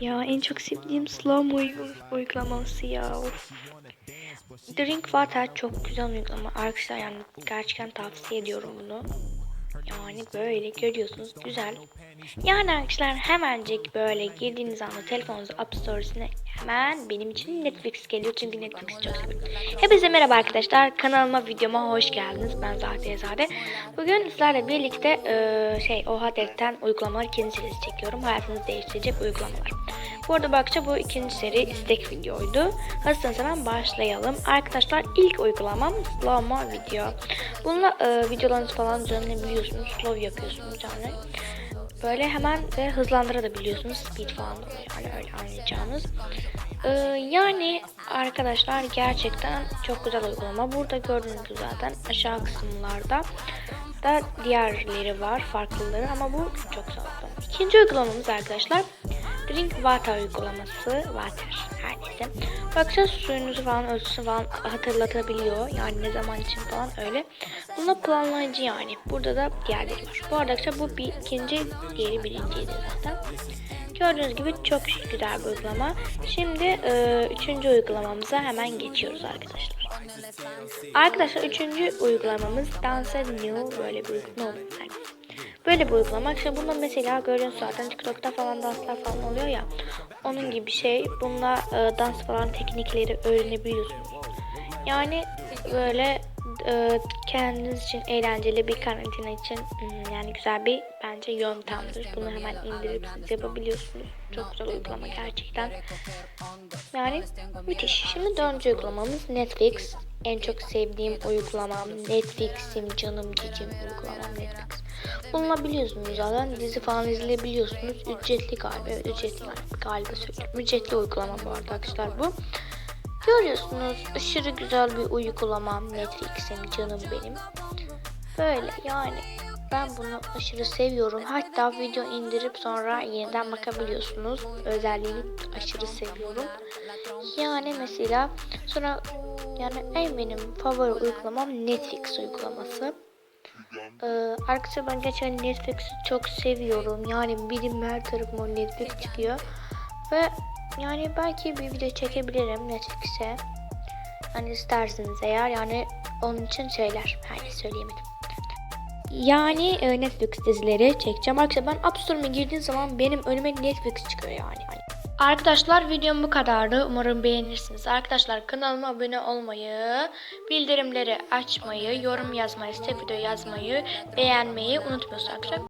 Ya en çok sevdiğim slow mo uygulaması ya. Of. Drink Water çok güzel uygulama. Arkadaşlar yani gerçekten tavsiye ediyorum bunu. Yani böyle görüyorsunuz güzel. Yani arkadaşlar hemencik böyle girdiğiniz anda telefonunuzun App Store'sine hemen benim için Netflix geliyor. Çünkü Netflix çok seviyorum. Hepinize merhaba arkadaşlar. Kanalıma videoma hoş geldiniz. Ben Zahide Zade. Bugün sizlerle birlikte eee, şey Oha Dev'ten uygulamalar serisi çekiyorum. Hayatınızı değiştirecek uygulamalar. Bu arada bakça bu ikinci seri istek videoydu. Hazırsanız hemen başlayalım. Arkadaşlar ilk uygulamam Slow Mo Video. Bununla e, videolarınızı falan düzenleyebiliyorsunuz. Slow yapıyorsunuz yani. Böyle hemen ve hızlandırabiliyorsunuz. Speed falan yani öyle anlayacağınız. E, yani arkadaşlar gerçekten çok güzel uygulama. Burada gördüğünüz gibi zaten aşağı kısımlarda da diğerleri var farklıları ama bu çok uygulama. İkinci uygulamamız arkadaşlar Drink Water uygulaması. Water her neyse. Baksa suyunuzu falan ölçüsünü falan hatırlatabiliyor. Yani ne zaman için falan öyle. Buna planlayıcı yani. Burada da diğerleri var. Bu arada arkadaşlar bu bir ikinci, diğeri birinciydi zaten. Gördüğünüz gibi çok güzel bir uygulama. Şimdi e, üçüncü uygulamamıza hemen geçiyoruz arkadaşlar. Arkadaşlar üçüncü uygulamamız Dance New böyle bir uygulama. Yani Böyle bir uygulama. İşte bunda mesela görüyorsunuz zaten TikTok'ta falan danslar falan oluyor ya. Onun gibi şey. Bununla e, dans falan teknikleri öğrenebiliyorsunuz. Yani böyle e, kendiniz için eğlenceli bir karantina için hmm, yani güzel bir bence yöntemdir. Bunu hemen indirip siz yapabiliyorsunuz. Çok güzel uygulama gerçekten. Yani müthiş. Şimdi dördüncü uygulamamız Netflix. En çok sevdiğim uygulamam Netflix'im canım cicim uygulamam Netflix. Bununla biliyorsunuz zaten dizi falan izleyebiliyorsunuz. Ücretli galiba. Evet ücretli galiba, söylüyorum. Ücretli uygulama bu arada arkadaşlar bu. Görüyorsunuz aşırı güzel bir uygulama Netflix'im canım benim. Böyle yani ben bunu aşırı seviyorum. Hatta video indirip sonra yeniden bakabiliyorsunuz. Özelliğini aşırı seviyorum. Yani mesela sonra yani en benim favori uygulamam Netflix uygulaması. Ee, arkadaşlar ben gerçekten Netflix'i çok seviyorum. Yani benim her tarafıma Netflix çıkıyor. Ve yani belki bir video çekebilirim Netflix'e. Hani isterseniz eğer yani onun için şeyler. Hani söyleyemedim. Yani e, Netflix dizileri çekeceğim. Arkadaşlar ben App Store'uma girdiğim zaman benim önüme Netflix çıkıyor yani. Hani Arkadaşlar videom bu kadardı. Umarım beğenirsiniz. Arkadaşlar kanalıma abone olmayı, bildirimleri açmayı, yorum yazmayı, site video yazmayı, beğenmeyi unutmuyorsunuz arkadaşlar.